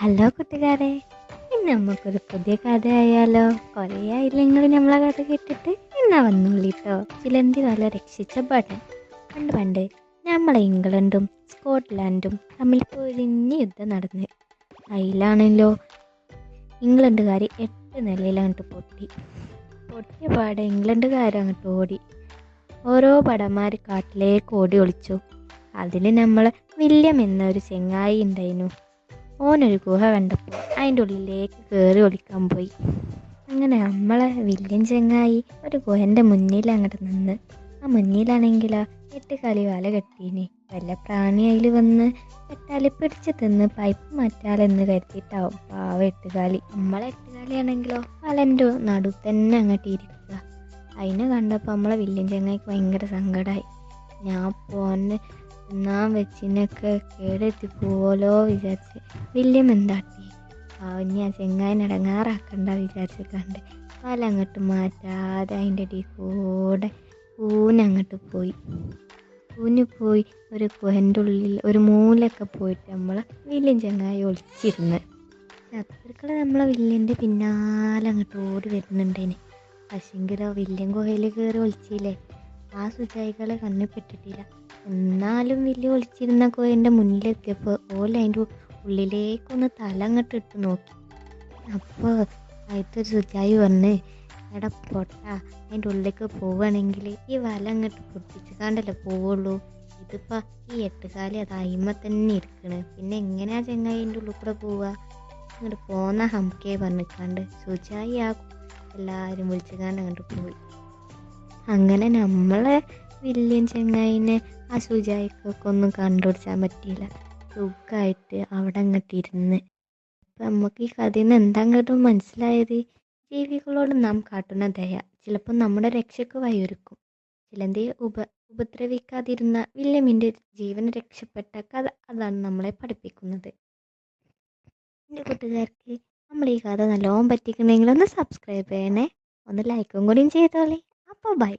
Hello കൂട്ടുകാരെ ഇന്ന് നമുക്കൊരു പുതിയ കഥയായാലോ? കുറേ ആയില്ല നിങ്ങൾ നമ്മളെ കഥ കേട്ടിട്ട് എന്നാ വന്നോളിട്ടോ ചിലന്തി വല രക്ഷിച്ച പടൻ പണ്ട് പണ്ട് നമ്മളെ ഇംഗ്ലണ്ടും സ്കോട്ട്ലാൻഡും തമ്മിൽ പൊരിഞ്ഞ യുദ്ധം നടന്ന്. അതിലാണല്ലോ ഇംഗ്ലണ്ടുകാർ എട്ട് നിലയിൽ അങ്ങോട്ട് പൊട്ടി. പൊട്ടിയ പാടെ ഇംഗ്ലണ്ടുകാരങ്ങോട്ട് ഓടി. ഓരോ പടന്മാർ കാട്ടിലേക്ക് ഓടി ഒളിച്ചു. അതിൽ നമ്മൾ വില്യം എന്നൊരു ചെങ്ങായി ഉണ്ടായിരുന്നു ഓനൊരു ഗുഹ കണ്ടപ്പോൾ അതിന്റെ ഉള്ളിലേക്ക് കയറി ഒളിക്കാൻ പോയി. അങ്ങനെ നമ്മളെ വില്യൻ ചെങ്ങായി ഒരു ഗുഹന്റെ മുന്നിൽ അങ്ങോട്ട് നിന്ന്. ആ മുന്നിലാണെങ്കിലോ എട്ട് കളി വല കെട്ടീനി. വല്ല പ്രാണി അതിൽ വന്ന് എട്ടാലി പിടിച്ച് തിന്ന് പൈപ്പ് മാറ്റാലെന്ന് കരുതിയിട്ടാവും പാവ എട്ടുകാലി നമ്മളെ എട്ടുകാലിയാണെങ്കിലോ വലന്റെ നടു തന്നെ അങ്ങോട്ട് ഇരിക്കുക. അതിനെ കണ്ടപ്പോൾ നമ്മളെ വില്യൻ ചെങ്ങായിക്ക് ഭയങ്കര സങ്കടമായി ഞാൻ പോന്നെ തിന്നാൻ വെച്ചിനൊക്കെ കേടെത്തി പോവോലോ വിചാരിച്ച്. വില്യം എന്താട്ടി അവനെ ആ ചെങ്ങായിനെ ഇടങ്ങാറാക്കണ്ട വിചാരിച്ച് കണ്ട് വല അങ്ങോട്ട് മാറ്റാതെ അതിന്റെ അടി കൂടെ പൂനങ്ങോട്ട് പോയി. ഊന് പോയി ഒരു കുഹന്റെ ഉള്ളിൽ ഒരു മൂലൊക്കെ പോയിട്ട് നമ്മൾ വില്യം ചെങ്ങായി ഒളിച്ചിരുന്ന്. ശത്രുക്കൾ നമ്മളെ വില്യന്റെ പിന്നാലെ അങ്ങോട്ട് ഓടി വരുന്നുണ്ടേനെ. പക്ഷെങ്കിലോ വില്യൻ ഗുഹയിൽ കയറി ഒളിച്ചില്ലേ? ആ സുജായികളെ കണ്ണിൽ പെട്ടിട്ടില്ല. എന്നാലും വലിയ ഒളിച്ചിരുന്ന കോയന്റെ മുന്നിലെത്തിയപ്പോൾ ഓല അതിന്റെ ഉള്ളിലേക്കൊന്ന് തല അങ്ങോട്ട് ഇട്ട് നോക്കി. അപ്പോൾ അതിലൊരു സുജായി പറഞ്ഞ് എടാ പൊട്ട അതിന്റെ ഉള്ളിലേക്ക് പോവുകയാണെങ്കിൽ ഈ വല അങ്ങോട്ട് പൊട്ടിച്ച് കണ്ടല്ലേ പോവുള്ളൂ. ഇതിപ്പോൾ ഈ എട്ടുകാലി അത് അയിമ തന്നെ ഇരിക്കണ്. പിന്നെ എങ്ങനെയാ ചെങ്ങായി അതിന്റെ ഉള്ളിൽ കൂടെ പോവുക? അങ്ങോട്ട് പോന്ന ഹംകെ പറഞ്ഞിക്കാണ്ട് സുജായി ആ എല്ലാവരും വിളിച്ചുകാണ്ട് അങ്ങോട്ട് പോയി. അങ്ങനെ നമ്മളെ വില്യൻ ചെങ്ങായിനെ ആ സുജായിക്കൊക്കെ ഒന്നും കണ്ടുപിടിച്ചാൻ പറ്റിയില്ല. സുഖമായിട്ട് അവിടെ അങ്ങോട്ട് ഇരുന്ന്. അപ്പം നമുക്ക് ഈ കഥയിൽ നിന്ന് എന്താങ്ങോട്ടും മനസ്സിലായത്? ജീവികളോട് നാം കാട്ടുന്ന ദയ ചിലപ്പോൾ നമ്മുടെ രക്ഷയ്ക്ക് വഴിയൊരുക്കും ചിലന്തിയെ ഉപ ഉപദ്രവിക്കാതിരുന്ന വില്യമിന്റെ ജീവൻ രക്ഷപ്പെട്ട കഥ അതാണ് നമ്മളെ പഠിപ്പിക്കുന്നത്. എന്റെ കൂട്ടുകാർക്ക് നമ്മൾ ഈ കഥ നല്ലോണം പറ്റിക്കണമെങ്കിൽ ഒന്ന് സബ്സ്ക്രൈബ് ചെയ്യണേ. ഒന്ന് ലൈക്കും കൂടിയും ചെയ്തോളി. അപ്പോൾ ബൈ